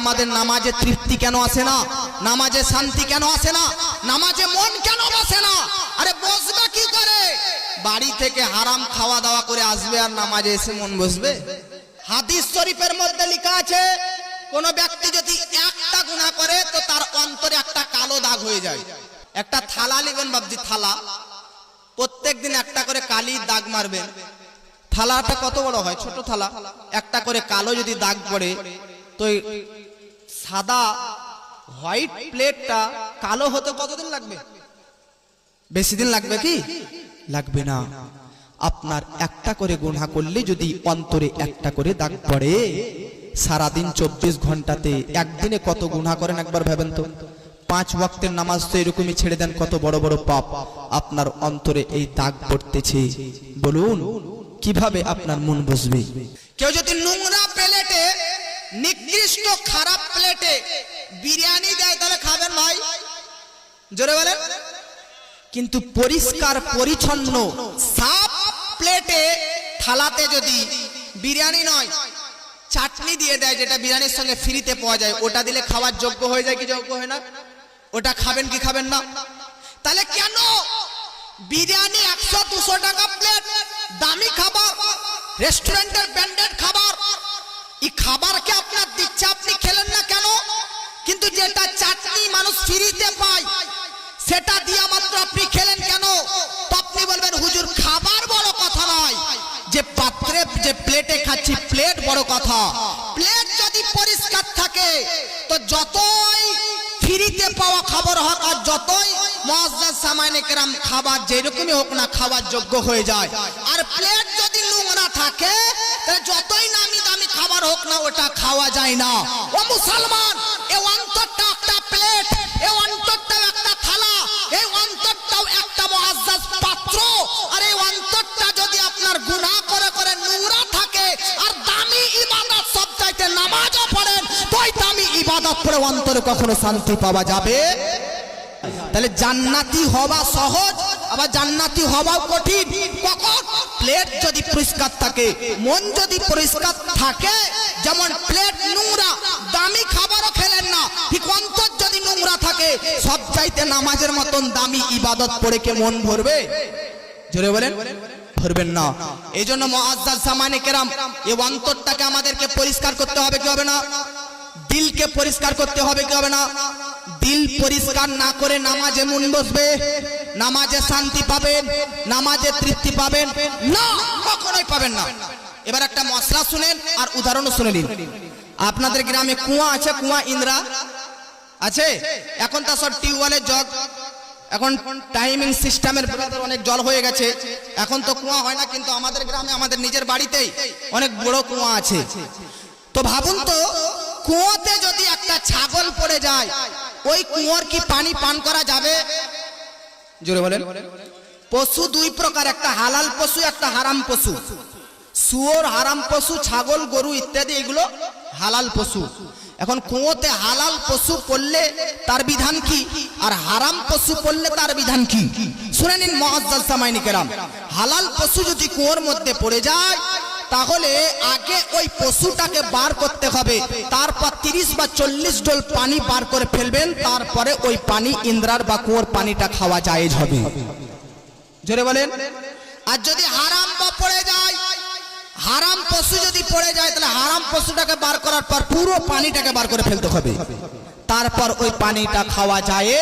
আমাদের নামাজে তৃপ্তি কেন আসে না? নামাজে শান্তি কেন আসে না? নামাজে মন কেন বসে না? আরে বসবে কি করে? বাড়ি থেকে হারাম খাওয়া দাওয়া করে আসবে আর নামাজে এসে মন বসবে? হাদিস শরীফের মধ্যে লেখা আছে, কোন ব্যক্তি যদি একটা গুনাহ করে, তো তার অন্তরে একটা কালো দাগ হয়ে যায়। একটা থালা নেবেন বাবজি থালা। প্রত্যেকদিন একটা করে কালি দাগ মারবেন। থালাটা কত বড় হয়? ছোট থালা। একটা করে কালো যদি দাগ পড়ে, তো সাদা হোয়াইট প্লেটটা কালো হতে কতদিন লাগবে? বেশি দিন লাগবে কি? লাগবে না। আপনার একটা করে গুণা করলে যদি অন্তরে একটা করে দাগ পড়ে, সারাদিন চব্বিশ ঘন্টাতে একদিনে কত গুণা করেন একবার ভাবেন তো? পাঁচ ওয়াক্তের নামাজ তো এরকমই ছেড়ে দেন, কত বড় বড় পাপ। আপনার অন্তরে এই দাগ পড়তেছে। বলুন, কীভাবে আপনার মন বসবে কেউ যদি নোংরা নিকৃষ্ট খারাপ প্লেটে বিরিয়ানি দেয়, তাহলে খাবেন ভাই। জোরে বলেন। কিন্তু পরিষ্কার, পরিচ্ছন্ন, সাফ প্লেটে থালাতে যদি বিরিয়ানি নয়, চাটনি দিয়ে দেয়, যেটা বিরিয়ানির সঙ্গে ফ্রিতে পাওয়া যায়, ওটা দিলে খাওয়ার যোগ্য হয়ে যায় কি যোগ্য হয় না? ওটা খাবেন কি খাবেন না? তাহলে কেন বিরিয়ানি একশো দুশো টাকা প্লেট, দামি খাবার, রেস্টুরেন্টের এই খাবারকে আপনার দিচ্ছে, আপনি খেলেন না কেন? কিন্তু যেটা চাটনি মানুষ ফ্রিতে পায়, সেটা দিয়া মাত্র আপনি খেলেন কেন? তো আপনি বলবেন, হুজুর, খাবার বড় কথা নয়। যে পাত্রে, যে প্লেটে খাচ্ছি প্লেট বড় কথা। প্লেট যদি পরিষ্কার থাকে, তো যতই ফ্রিতে পাওয়া খাবার হোক আর যতই মহাজাজ সামাইনে কেরাম খাবার যেরকমই হোক না খাবার যোগ্য হয়ে যায়। আর প্লেট যদি নোংরা থাকে, তাহলে যতই নামি খাবার হোক না, ওটা খাওয়া যায় না। ও মুসলমান, এ অন্তরটা একটা প্লেট এ অন্তরটাও একটা থালা এই অন্তরটাও একটা মহাজাজ পাত্র। আর এই অন্তরটা যদি আপনার গুনাহ করে করে নোংরা থাকে, আর দামি ইবাদত সব চাইতে নামাজও পড়েন তোই দামি ইবাদত পড়ে অন্তরে কখনো শান্তি পাওয়া যাবে? তাহলে জান্নাতি হওয়া সহজ, আবার জান্নাতি হওয়াও কঠিন। কখন? প্লেট যদি পরিষ্কার থাকে, মন যদি পরিষ্কার থাকে, যেমন প্লেট নোংরা, দামি খাবারও খেলেন না, ঠিক অন্তর যদি নোংরা থাকে সব চাইতে নামাজের মতন দামি ইবাদত পড়ে কে মন ভরবে? জোরে বলেন না। এই জন্য মহাজাদ সামানে কেরাম, এই অন্তরটাকে আমাদেরকে পরিষ্কার করতে হবে কি হবে না? দিলকে পরিষ্কার করতে হবে কি হবে না? দিল পরিষ্কার না করে নামাজে মন বসবে, নামাজে শান্তি পাবেন, নামাজে তৃপ্তি পাবেন। না, কখনোই পাবেন না। এবার একটা মশলা শুনেন আর উদাহরণও শুনে নিন। আপনাদের গ্রামে কুয়া আছে, কুয়া ইন্দ্রা? আছে? এখন তো সব টিউবওয়েলের জগ। এখন টাইমিং সিস্টেমের অনেক জল হয়ে গেছে। এখন তো কুয়া হয় না, কিন্তু আমাদের গ্রামে, আমাদের নিজের বাড়িতেই অনেক বড় কুয়া আছে। তো ভাবুন তো, কুয়োতে যদি একটা ছাগল পড়ে যায় ওই কুয়োর কি পানি পান করা যাবে? জোরে বলেন। পশু দুই প্রকার, একটা হালাল পশু, একটা হারাম পশু। শুয়োর, হারাম পশু, ছাগল, গরু ইত্যাদি, এগুলো হালাল পশু। এখন কুয়োতে হালাল পশু পড়লে তার বিধান কি? আর হারাম পশু পড়লে তার বিধান কি? শুনে নিন মহাজ্জাল সামাইনি কেরাম হালাল পশু যদি কুয়োর মধ্যে পড়ে যায় তাহলে আগে ওই পশুটাকে বার করতে হবে। তারপর তিরিশ বা চল্লিশ ডোল পানি বার করে ফেলবেন, তারপরে ওই পানি ইন্দ্রার বা কুয়োর পানিটা খাওয়া জায়েজ হবে। জোরে বলেন। আর যদি হারাম বা পড়ে যায়, হারাম পশু যদি পড়ে যায়, তাহলে হারাম পশুটাকে বার করার পর পুরো পানিটাকে বার করে ফেলতে হবে। তারপর ওই পানিটা খাওয়া যায়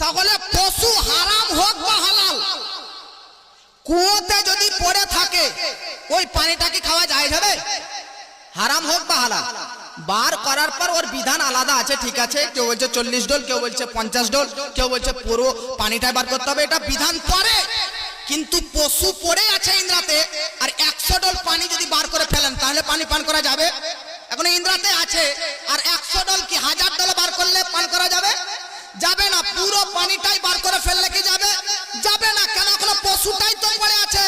তাহলে পশু হারাম হোক বা হালাল কুয়োতে যদি পড়ে থাকে, ওই পানিটা কি খাওয়া যায় যাবে হারাম হোক বা হালাল। বার করার পর ওর বিধান আলাদা আছে, ঠিক আছে? কেউ বলছে চল্লিশ ডোল কেউ বলছে পঞ্চাশ ডোল কেউ বলছে পুরো পানিটা বার করতে হবে, এটা বিধান পরে। কিন্তু পশু পড়ে আছে ইন্দ্রাতে, আর একশো ডোল পানি যদি বার করে ফেলেন, তাহলে পানি পান করা যাবে? এখন ইন্দ্রাতে আছে, আর একশো ডোল কি হাজার ডোল বার করলে পান করা যাবে? যাবে না, পুরো পানিটাই বার করে ফেললে কি যাবে? কোনো তো পড়ে আছে।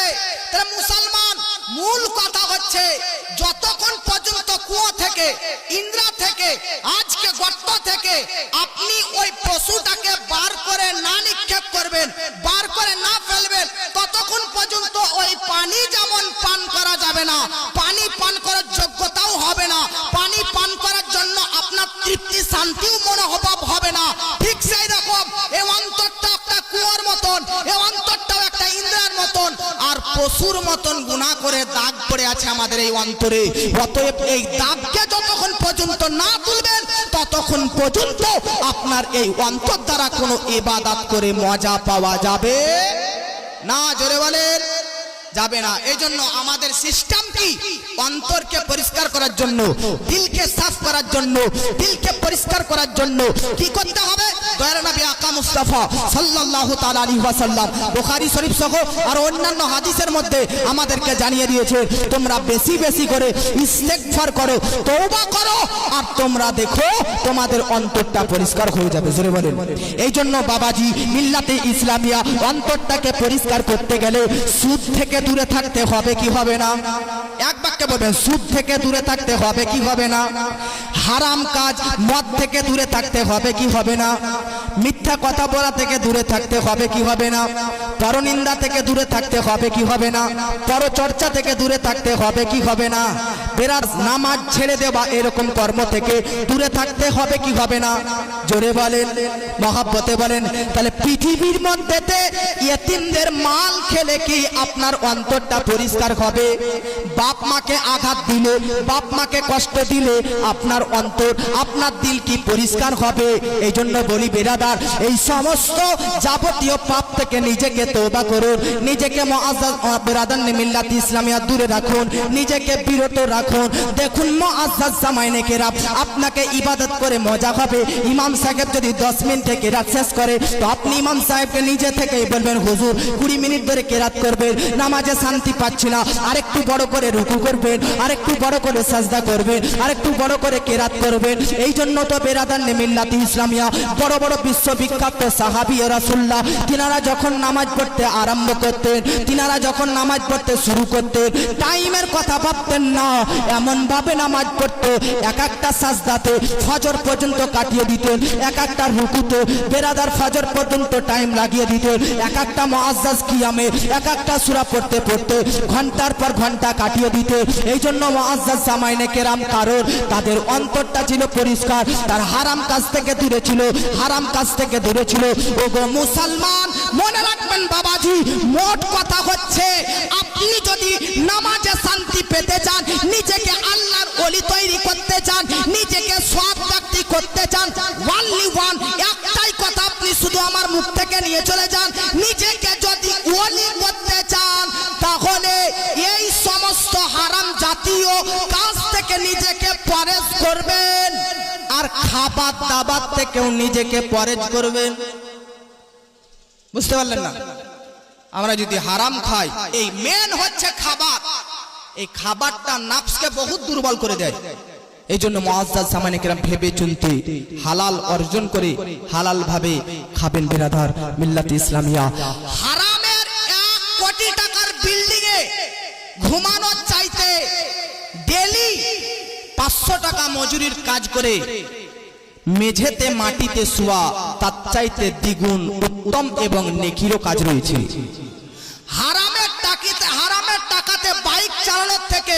তাহলে মুসলমান মূল কথা হচ্ছে, যতক্ষণ পর্যন্ত কুয়ো থেকে, ইন্দ্রা থেকে, আজকে গর্ত থেকে আপনি ওই পশুটাকে বার করে না নিক্ষেপ করবেন, বার করে না ফেলবেন, ততক্ষণ পর্যন্ত ওই পানি যেমন পান করা যাবে না, পানি পানি পশুর মতন গুণা করে দাগ পড়ে আছে আমাদের এই অন্তরে। অতএব এই দাগকে যতক্ষণ পর্যন্ত না তুলবেন, ততক্ষণ পর্যন্ত আপনার এই অন্তর দ্বারা কোনো ইবাদাত করে মজা পাওয়া যাবে না, জোরে বলেন, যাবে না। এই জন্য আমাদের সিস্টেম কি? অন্তরকে পরিষ্কার করার জন্য, দিলকে সাফ করার জন্য, দিলকে পরিষ্কার করার জন্য কি করতে হবে? দয়ার আর অন্যান্য হাদিসের মধ্যে আমাদেরকে জানিয়ে দিয়েছে, তোমরা বেশি বেশি করে ইস্তেগফার করো, তওবা করো, আর তোমরা দেখো তোমাদের অন্তরটা পরিষ্কার হয়ে যাবে। জোরে বলেন। এই জন্য বাবাজি, মিল্লাতে ইসলামিয়া অন্তরটাকে পরিষ্কার করতে গেলে সুদ থেকে দূরে থাকতে হবে, কি হবে না? এক বাক্যে বলবেন, সুদ থেকে দূরে থাকতে হবে, কি হবে না? হারাম কাজ, মদ থেকে দূরে থাকতে হবে কি হবে না? মিথ্যা কথা বলা থেকে দূরে থাকতে হবে কি হবে না? পরনিন্দা থেকে দূরে থাকতে হবে কি হবে না? পরচর্চা থেকে দূরে থাকতে হবে কি হবে না? বেরার নামাজ ছেড়ে দেওয়া এরকম কর্ম থেকে দূরে থাকতে হবে কি হবে না? জোরে বলেন, মহাব্বতে বলেন, তাহলে পৃথিবীর মধ্যেতে ইয়েতিমদের মাল খেলে কি আপনার অন্তরটা পরিষ্কার হবে? বাপ মাকে আঘাত দিলে, বাপ মাকে কষ্ট দিলে আপনার অন্তর, আপনার দিল কি পরিষ্কার হবে? এই জন্য বলি বেরাদার, এই সমস্ত যাবতীয় পাপ থেকে নিজেকে তৌবা করুন, নিজেকে বেরাদার মিল্লাত ইসলামিয়া দূরে রাখুন, নিজেকে বিরত রাখুন। দেখুন মুআজ্জাজ জামাইনে কেরাম, আপনাকে ইবাদত করে মজা হবে। ইমাম সাহেব যদি দশ মিনিট থেকে কেরাত শেষ করে, তো আপনি ইমাম সাহেবকে নিজে থেকেই বলবেন, হুজুর, কুড়ি মিনিট ধরে কেরাত করবেন, নামাজে শান্তি পাচ্ছি না। আরেকটু বড় করে রুকু করবেন, আরেকটু বড় করে সাজদা করবেন, আরেকটু বড় করে কেরাত করবেন। এই জন্য তো বেরাদার মিল্লাতি ইসলামিয়া। বড় বড় বিশ্ববিখ্যাত সাহাবি রাসুল্লাহ তিনারা যখন নামাজ পড়তে আরম্ভ করতেন, তিনারা যখন নামাজ পড়তে শুরু করতেন, টাইমের কথা ভাবতেন না এমন ভাবে নামাজ পড়তে এক একটা সাজদাতে ফজর পর্যন্ত কাটিয়ে দিতেন, এক একটা রুকুতে বেরাদার ফজর পর্যন্ত টাইম লাগিয়ে দিতেন, এক একটা মুআজ্জাজ কিয়ামে এক একটা সুরা পড়তে পড়তে ঘণ্টার পর ঘণ্টা কাটিয়ে দিতে এই জন্য মুআজ্জাজ জামাইনে কেরাম কারণ তাদের অন্তরটা ছিল পরিষ্কার, তার হারাম কাজ থেকে দূরে ছিল, হারাম কাজ থেকে দূরে ছিল। ও গো মুসলমান, মনে রাখবেন বাবাজি, মোট কথা হচ্ছে, আপনি যদি নামাজে শান্তি পেতে চান, নিজেকে আল্লাহর ওলি তৈরি করতে চান, নিজেকে সব ব্যক্তি করতে চান ওয়ানলি ওয়ান একটাই কথা আপনি শুধু আমার মুখ থেকে নিয়ে চলে যান, নিজেকে যদি ওলি করতে চান, তাহলে জাতীয় কাজ থেকে নিজেকে পরেজ করবেন, আর খাবার দাবার থেকেও নিজেকে পরেজ করবেন। বুঝতে পারলেন না? আমরা যদি হারাম খাই, এই মেন হচ্ছে খাবার। এই খাবারটা নাফসকে বহুত দুর্বল করে দেয়। এই জন্য মহাজাদ সামানে কিরাম ভেবে চুনতে, হালাল অর্জন করে হালাল ভাবে খাবেন বিরাধার মিল্লাত ইসলামিয়া। হারামের ঘুমানোর চাইতে ডেলি পাঁচশো টাকা মজুরির কাজ করে মেঝেতে মাটিতে শোয়া, তার চাইতে দ্বিগুণ উত্তম এবং নেকিরও কাজ রয়েছে। হারামের টাকিতে হারামের টাকাতে বাইক চালানোর থেকে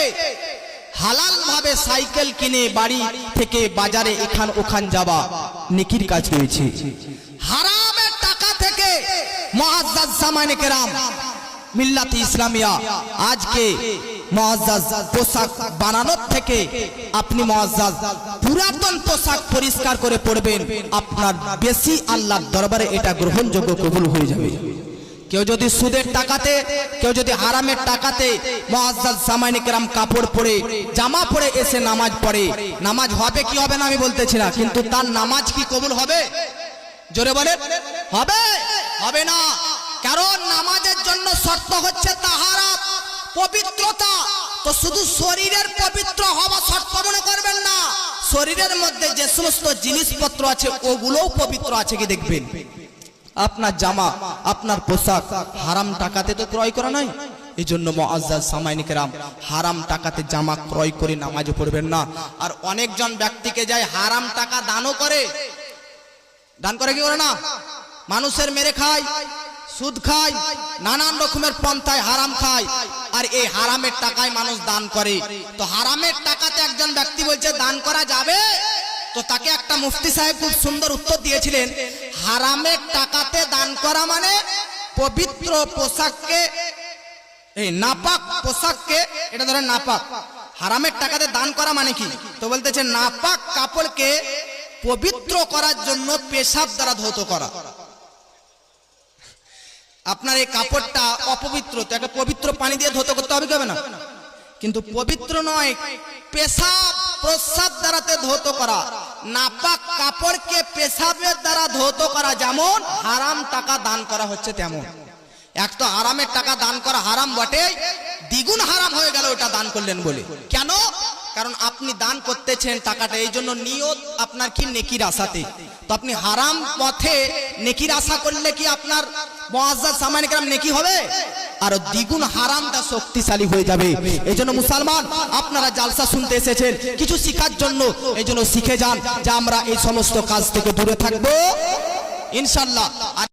হালাল ভাবে সাইকেল কিনে বাড়ি থেকে বাজারে এখান ওখান যাওয়া নেকির কাজ রয়েছে। হারামের টাকা থেকে মহাজ্জাজ জামানে কেরাম মিল্লাত ইসলামিয়া। আজকে মহাজ্জাজ পোশাক বানানোর থেকে আপনি মহাজ্জাজ পুরাতন পোশাক পরিষ্কার করে পড়বেন আপনার বেশি আল্লাহর দরবারে এটা গ্রহণযোগ্য কবুল হয়ে যাবে। কেউ যদি সুদের টাকাতে, কেউ যদি হারামের টাকাতে মহাজ্জাজ সামাইনি কেরাম কাপড় পরে, জামা পরে এসে নামাজ পড়ে। নামাজ হবে কি হবে না আমি বলতেছি না, কিন্তু তার নামাজ কি কবুল হবে? জোরে বলে হবে? হবে না। কারণ নামাজের জন্য শর্ত হচ্ছে তাহারাত পবিত্রতা। তো শুধু শরীরের পবিত্র হওয়া শর্ত মনে করবেন না, শরীরের মধ্যে যে সমস্ত জিনিসপত্র আছে, ওগুলোও পবিত্র আছে কি দেখবেন? আপনার জামা, আপনার পোশাক, হারাম টাকাতে তো ক্রয় করা নাই এই জন্য সামাইনিকেরাম, হারাম টাকাতে জামা ক্রয় করে নামাজ পড়বেন না। আর অনেকজন ব্যক্তিকে যায় হারাম টাকা দানও করে। দান করে কি করে না? মানুষের মেরে খায়। সুদ খায় নানান রকমের পন্থায় হারাম খায় আর এই হারামের টাকায় মানুষ দান করে। তো হারামের টাকাতে একজন ব্যক্তি বলছে, দান করা যাবে? তো তাকে একটা মুফতি সাহেব খুব সুন্দর উত্তর দিয়েছিলেন, হারামের টাকাতে দান করা মানে পবিত্র পোশাককে, এই নাপাক পোশাককে, এটা ধরেন নাপাক, হারামের টাকাতে দান করা মানে কি? তো বলতেছে, নাপাক কাপড়কে পবিত্র করার জন্য পেশাব দ্বারা ধৌত করা। আপনার এই কাপড়টা অপবিত্র, তো একটা পবিত্র পানি দিয়ে ধৌত করতে হবে কি না? কিন্তু পবিত্র নয়, পেশাব প্রস্রাব দ্বারাতে ধৌত করা। নাপাক কাপড়কে পেশাবের দ্বারা ধৌত করা যেমন হারাম টাকা দান করা হচ্ছে তেমন। এক তো হারামের টাকা দান করা হারাম বটে, দ্বিগুণ হারাম হয়ে গেল ওটা দান করলেন বলে। কেন? কারণ আপনি দান করতেছেন টাকাটা, এই জন্য নিয়ত আপনার কি নেকির আশাতে। তো আপনি হারাম পথে নেকির আশা করলে কি আপনার মহাজাদ সামান্য গ্রাম নেকি হবে? আর দ্বিগুণ হারামটা শক্তিশালী হয়ে যাবে। এই জন্য মুসলমান, আপনারা জালসা শুনতে এসেছেন, কিছু শিখার জন্য এই জন্য শিখে যান, যে আমরা এই সমস্ত কাজ থেকে দূরে থাকব। ইনশাল্লাহ